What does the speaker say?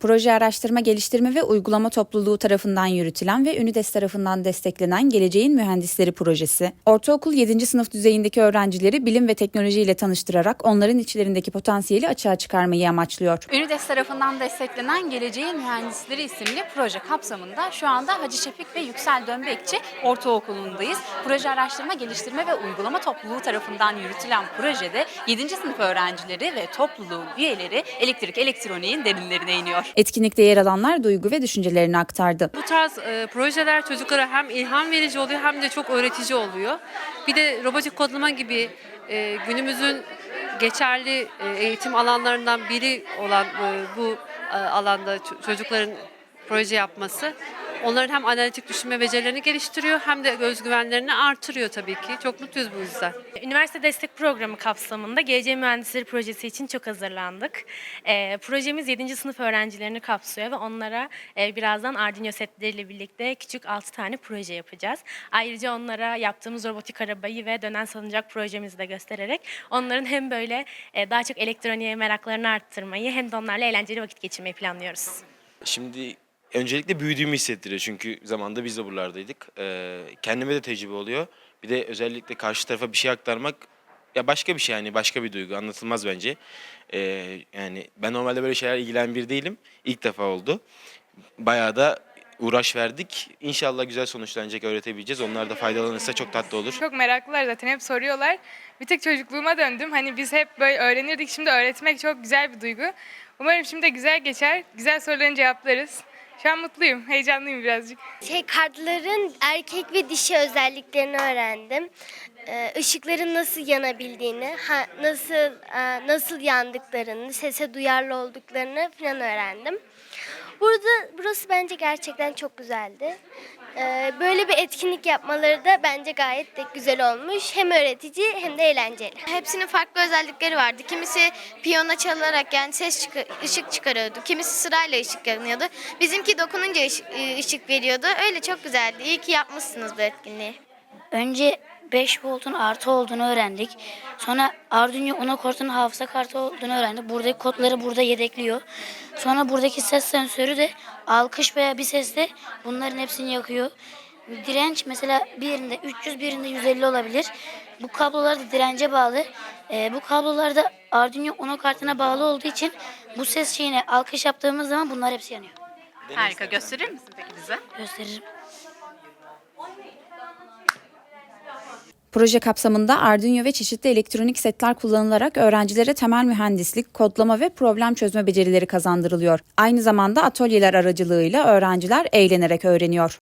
Proje araştırma, geliştirme ve uygulama topluluğu tarafından yürütülen ve Ünides tarafından desteklenen Geleceğin Mühendisleri projesi, ortaokul 7. sınıf düzeyindeki öğrencileri bilim ve teknolojiyle tanıştırarak onların içlerindeki potansiyeli açığa çıkarmayı amaçlıyor. Ünides tarafından desteklenen Geleceğin Mühendisleri isimli proje kapsamında şu anda Hacı Şefik ve Yüksel Dönbekçi Ortaokulu'ndayız. Proje araştırma, geliştirme ve uygulama topluluğu tarafından yürütülen projede 7. sınıf öğrencileri ve topluluğun üyeleri elektrik elektroniğin derinlerine iniyor. Etkinlikte yer alanlar duygu ve düşüncelerini aktardı. Bu tarz e, projeler çocuklara hem ilham verici oluyor hem de çok öğretici oluyor. Bir de robotik kodlama gibi e, günümüzün geçerli e, eğitim alanlarından biri olan e, bu e, alanda çocukların proje yapması onların hem analitik düşünme becerilerini geliştiriyor hem de özgüvenlerini artırıyor tabii ki. Çok mutluyuz bu yüzden. Üniversite destek programı kapsamında GC Mühendisleri Projesi için çok hazırlandık. Ee, projemiz 7. sınıf öğrencilerini kapsıyor ve onlara e, birazdan Arduino setleriyle birlikte küçük 6 tane proje yapacağız. Ayrıca onlara yaptığımız robotik arabayı ve dönen salıncak projemizi de göstererek onların hem böyle e, daha çok elektroniğe meraklarını arttırmayı hem de onlarla eğlenceli vakit geçirmeyi planlıyoruz. Şimdi öncelikle büyüdüğümü hissettiriyor çünkü zamanda biz de buralardaydık. Ee, kendime de tecrübe oluyor. Bir de özellikle karşı tarafa bir şey aktarmak ya başka bir şey yani başka bir duygu anlatılmaz bence. Ee, yani ben normalde böyle şeyler ilgilenen bir değilim. İlk defa oldu. Bayağı da uğraş verdik. İnşallah güzel sonuçlanacak öğretebileceğiz. Onlar da faydalanırsa çok tatlı olur. Çok meraklılar zaten hep soruyorlar. Bir tek çocukluğuma döndüm. Hani biz hep böyle öğrenirdik. Şimdi öğretmek çok güzel bir duygu. Umarım şimdi de güzel geçer. Güzel sorularını cevaplarız. Şu an mutluyum. Heyecanlıyım birazcık. Şey kartların erkek ve dişi özelliklerini öğrendim. Ee, ışıkların nasıl yanabildiğini, ha, nasıl e, nasıl yandıklarını, sese duyarlı olduklarını falan öğrendim. Burada burası bence gerçekten çok güzeldi. Ee, böyle bir etkinlik yapmaları da bence gayet de güzel olmuş. Hem öğretici hem de eğlenceli. Hepsinin farklı özellikleri vardı. Kimisi piyano çalarak yani ses çıkar, ışık çıkarıyordu. Kimisi sırayla ışık yanıyordu. Bizimki dokununca ışık, e, ışık veriyordu. Öyle çok güzeldi. İyi ki yapmışsınız bu etkinliği. Önce 5 voltun artı olduğunu öğrendik. Sonra Arduino Unocort'un hafıza kartı olduğunu öğrendik. Buradaki kodları burada yedekliyor. Sonra buradaki ses sensörü de alkış veya bir sesle bunların hepsini yakıyor. Direnç mesela birinde 300 birinde 150 olabilir. Bu kablolar da dirence bağlı. Ee, bu kablolar da Arduino Uno kartına bağlı olduğu için bu ses şeyine alkış yaptığımız zaman bunlar hepsi yanıyor. Harika. Gösterir misin peki bize? Gösteririm. Proje kapsamında Arduino ve çeşitli elektronik setler kullanılarak öğrencilere temel mühendislik, kodlama ve problem çözme becerileri kazandırılıyor. Aynı zamanda atölyeler aracılığıyla öğrenciler eğlenerek öğreniyor.